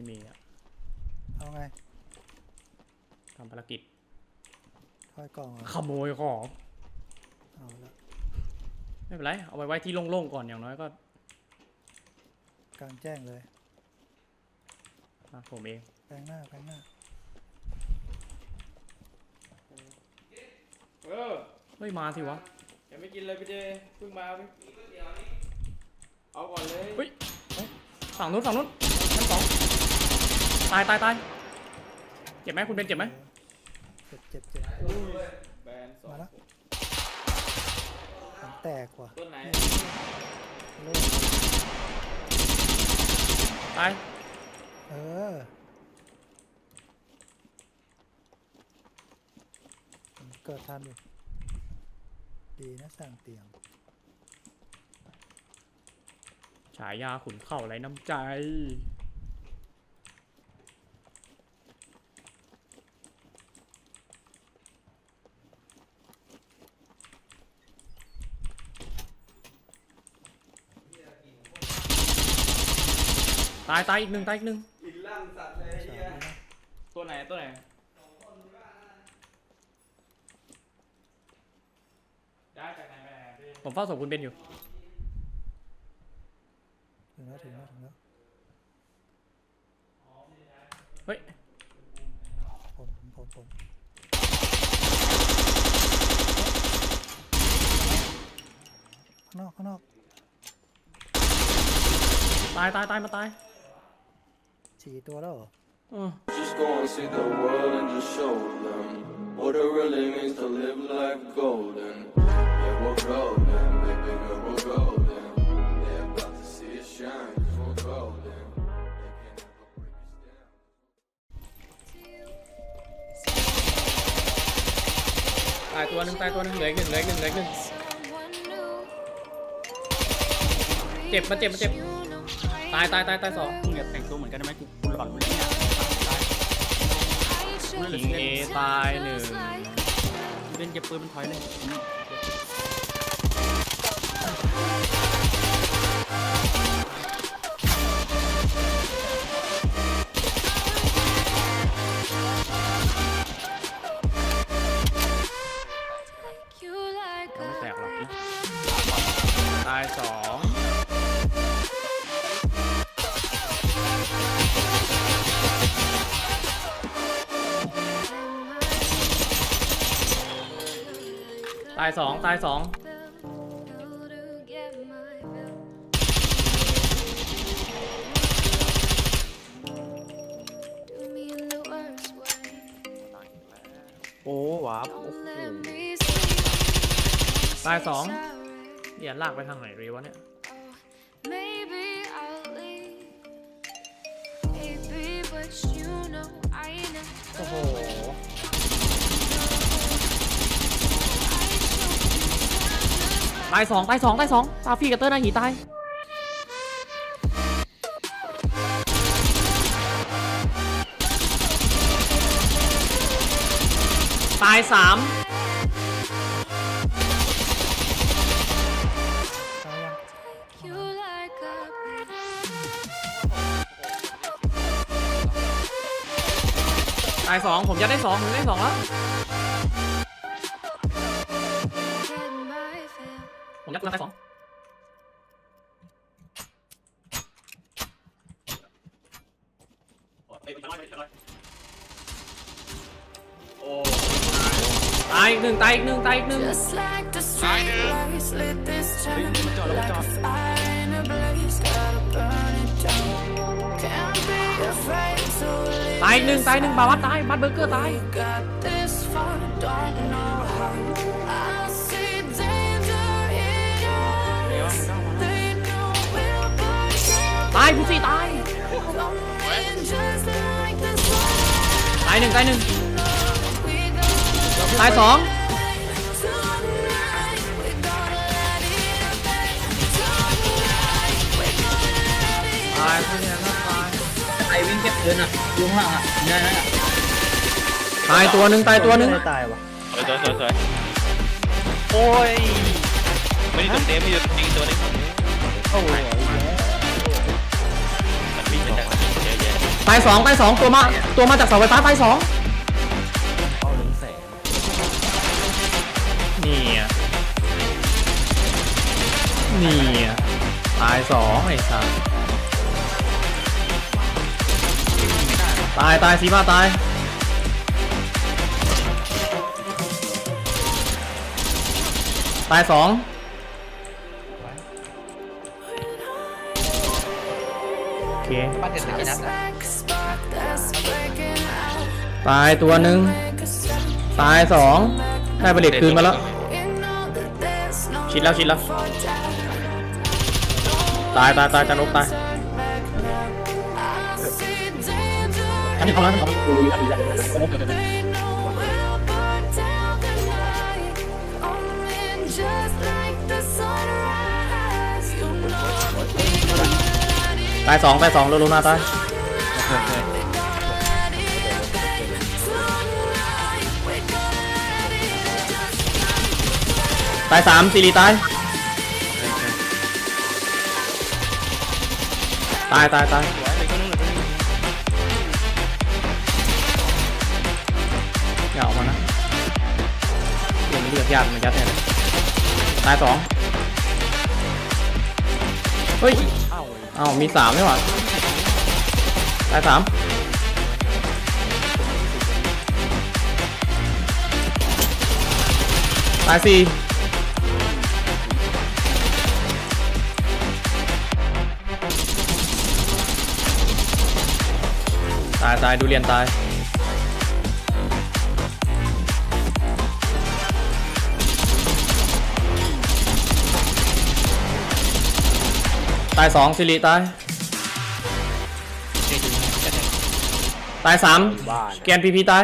ไม่มีอะเอาไงทำภารกิจทอยกล่องเหรอขโมยของ เอาละไม่เป็นไร เอาไว้ไว้ที่โล่งๆก่อนอย่างน้อยก็กลางแจ้งเลยอะผมเอง แปลงหน้าแปลงหน้าเออเฮ้ย มาสิวะ ยังไม่กินเลยพี่เจเพิ่งมาพี่เอาก่อนเลย เฮ้ย ฝั่งนู้นฝั่งนู้นชั้นสอง ตายตายตายเจ็บไหมคุณเป็นเจ็บไหมเจ็บเจ็บเจ็บแบนสองมาละหางแตกว่ะต้นไหนเลิกตายเออผมเกิดทันอยู่ดีนะสั่งเตียงฉายาขุนเข่าไรน้ำใจ ตายตายอีกหนึ่งตายอีกหนึ่งอินล่างสัตว์เลยสามเฮียแล้วนะตัวไหนตัวไหนได้จากไหนไปไหนพี่ผมเฝ้าศพคุณเบนอยู่ ถึงแล้วถึงแล้วถึงแล้วเฮ้ย ผมผมผมข้างนอกข้างนอกตายตายตายมาตาย สี่ตัวแล้วเหรอ เออ Just go and see the world and just show them what it really means to live life golden. Yeah, we're golden, baby girl, we're golden. They're about to see us shine, cause we're golden. They can never break us down. ตายตัวหนึ่งตายตัวหนึ่งเหลืออีกหนึ่งเหลืออีกหนึ่งเหลืออีกหนึ่ง เจ็บมาเจ็บมาเจ็บ ตายตายตายตายสองมึงอย่าแต่งตัวเหมือนกันได้ไหมกูกูหลอนกูเลยเนี่ยยิงเอตายหนึ่งกูเล่นเก็บปืนมันถอยเลยยังไม่แตกหรอกนะตายสอง ตายสองตายสองโอ้หวาบตายสองเดี๋ยวลากไปทางไหนดีวะเนี่ย Maybe I'll leave. Maybe, but you know I never โอ้โห ตายสองตายสองตายสองซาฟี่กับเตอร์นาหีตายตายสามตายยัง you like a ตายสองผมจะได้สองผมได้สองแล้ว ผมยัดกำลังตายสอง โอ้ ตายอีกหนึ่งตายอีกหนึ่งตายอีกหนึ่ง Just like the street lights lit this town like a fire in a blaze. Gotta burn it down. Can't be afraid to leave. ตายอีกหนึ่งตายหนึ่งบาวัดตายบัตเบอร์เกอร์ตาย Got this far, don't know ผู้สี่ตาย Coming just like the sun. ตายหนึ่งตายหนึ่ง We gonna ตายสอง tonight. We gonna let it burn. Tonight. We gonna let it ตายผู้สี่ก็ตายไอวิ่งเก็บเดินอะยุงหลังอะเนี่ยนั่นอะตายตัวหนึ่งตายตัวหนึ่งไม่ได้ตายว่ะสวยสวยสวยสวยโอ้ยไม่ได้ตัวเต็มไม่ได้ตัวจริงตัวนึงโอ้โหมันวิ่งมาจากไหนเย ตายสองตายสองตัวมาตัวมาจากเสาไฟฟ้าตายสองเข้าเรืองแสงนี่อะนี่อะตายสองไอ้สัสตายตายสีมาตายตายสองโอเค บ้านเสร็จกี่นัด Just like ตายตัวหนึ่ง Like a sun, ตายสองได้ผลิตคืนมาแล้ว you know that there's no ชิดแล้วชิดแล้ว for doubt. ตายตายตายจันลกตาย I see danger อันนี้เขาแล้วเขา They know we'll burn down the night. Only just like the sunrise. You know we got it. ตายสองตายสองโลโลนาตาย ตายสามซีรีตาย ตายตายตายอย่าออกมานะเรื่องเลือดยากมันยัดแน่เลยตายสองเฮ้ยเอ้ามีสามไม่หว่าตายสามตายสี่ายตายดูเรียนตายตายสองสิริตายตายสามแกนพีพีตาย